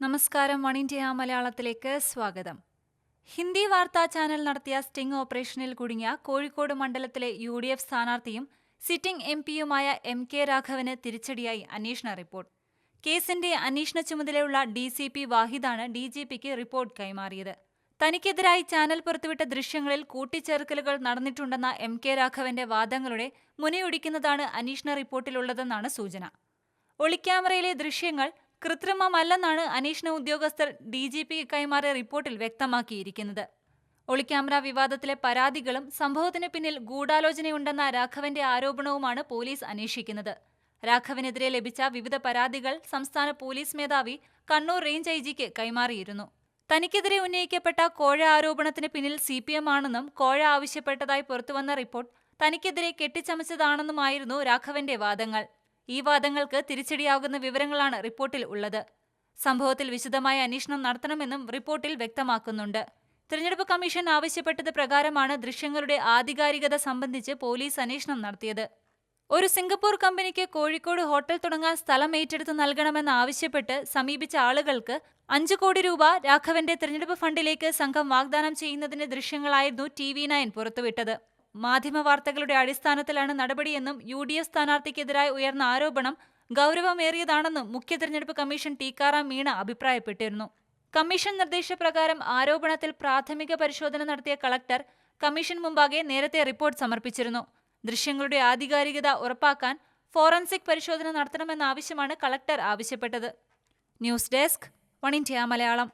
നമസ്കാരം one India മലയാളത്തിലേക്ക് സ്വാഗതം. ഹിന്ദി വാർത്താ ചാനൽ നടത്തിയ സ്റ്റിംഗ് ഓപ്പറേഷനിൽ കുടുങ്ങിയ കോഴിക്കോട് മണ്ഡലത്തിലെ യു ഡി എഫ് സ്ഥാനാർത്ഥിയും സിറ്റിംഗ് എം പിയുമായ എം കെ രാഘവന് തിരിച്ചടിയായി അന്വേഷണ റിപ്പോർട്ട്. കേസിന്റെ അന്വേഷണ ചുമതലയുള്ള ഡി സി പി വാഹിദാണ് ഡി ജി പിക്ക് റിപ്പോർട്ട് കൈമാറിയത്. തനിക്കെതിരായി ചാനൽ പുറത്തുവിട്ട ദൃശ്യങ്ങളിൽ കൂട്ടിച്ചേർക്കലുകൾ നടന്നിട്ടുണ്ടെന്ന എം കെ രാഘവന്റെ വാദങ്ങളുടെ മുനയൊടിക്കുന്നതാണ് അന്വേഷണ റിപ്പോർട്ടിലുള്ളതെന്നാണ് സൂചന. ഒളിക്യാമറയിലെ ദൃശ്യങ്ങൾ കൃത്രിമമല്ലെന്നാണ് അന്വേഷണ ഉദ്യോഗസ്ഥർ ഡി ജി പിക്ക് കൈമാറിയ റിപ്പോർട്ടിൽ വ്യക്തമാക്കിയിരിക്കുന്നത്. ഒളിക്യാമറ വിവാദത്തിലെ പരാതികളും സംഭവത്തിന് പിന്നിൽ ഗൂഢാലോചനയുണ്ടെന്ന രാഘവന്റെ ആരോപണവുമാണ് പോലീസ് അന്വേഷിക്കുന്നത്. രാഘവനെതിരെ ലഭിച്ച വിവിധ പരാതികൾ സംസ്ഥാന പോലീസ് മേധാവി കണ്ണൂർ റേഞ്ച് ഐ ജിക്ക് കൈമാറിയിരുന്നു. തനിക്കെതിരെ ഉന്നയിക്കപ്പെട്ട കോഴ ആരോപണത്തിന് പിന്നിൽ സി പി എം ആണെന്നും കോഴ ആവശ്യപ്പെട്ടതായി പുറത്തുവന്ന റിപ്പോർട്ട് തനിക്കെതിരെ കെട്ടിച്ചമച്ചതാണെന്നുമായിരുന്നു രാഘവന്റെ വാദങ്ങൾ. ഈ വാദങ്ങൾക്ക് തിരിച്ചടിയാകുന്ന വിവരങ്ങളാണ് റിപ്പോർട്ടിൽ ഉള്ളത്. സംഭവത്തിൽ വിശദമായ അന്വേഷണം നടത്തണമെന്നും റിപ്പോർട്ടിൽ വ്യക്തമാക്കുന്നുണ്ട്. തിരഞ്ഞെടുപ്പ് കമ്മീഷൻ ആവശ്യപ്പെട്ടത് പ്രകാരമാണ് ദൃശ്യങ്ങളുടെ ആധികാരികത സംബന്ധിച്ച് പോലീസ് അന്വേഷണം നടത്തിയത്. ഒരു സിംഗപ്പൂർ കമ്പനിക്ക് കോഴിക്കോട് ഹോട്ടൽ തുടങ്ങാൻ സ്ഥലം ഏറ്റെടുത്ത് നൽകണമെന്ന് ആവശ്യപ്പെട്ട് സമീപിച്ച ആളുകൾക്ക് അഞ്ചു കോടി രൂപ രാഘവന്റെ തിരഞ്ഞെടുപ്പ് ഫണ്ടിലേക്ക് സംഘം വാഗ്ദാനം ചെയ്യുന്നതിന്റെ ദൃശ്യങ്ങളായിരുന്നു ടി വി നയൻ പുറത്തുവിട്ടത്. മാധ്യമവാർത്തകളുടെ അടിസ്ഥാനത്തിലാണ് നടപടിയെന്നും യു ഡി എഫ് സ്ഥാനാർത്ഥിക്കെതിരായ ഉയർന്ന ആരോപണം ഗൗരവമേറിയതാണെന്നും മുഖ്യ തെരഞ്ഞെടുപ്പ് കമ്മീഷൻ ടീക്കാറാം മീണ അഭിപ്രായപ്പെട്ടിരുന്നു. കമ്മീഷൻ നിർദ്ദേശപ്രകാരം ആരോപണത്തിൽ പ്രാഥമിക പരിശോധന നടത്തിയ കളക്ടർ കമ്മീഷൻ മുമ്പാകെ നേരത്തെ റിപ്പോർട്ട് സമർപ്പിച്ചിരുന്നു. ദൃശ്യങ്ങളുടെ ആധികാരികത ഉറപ്പാക്കാൻ ഫോറൻസിക് പരിശോധന നടത്തണമെന്ന ആവശ്യമാണ് കളക്ടർ ആവശ്യപ്പെട്ടത്. News desk one India Malayalam.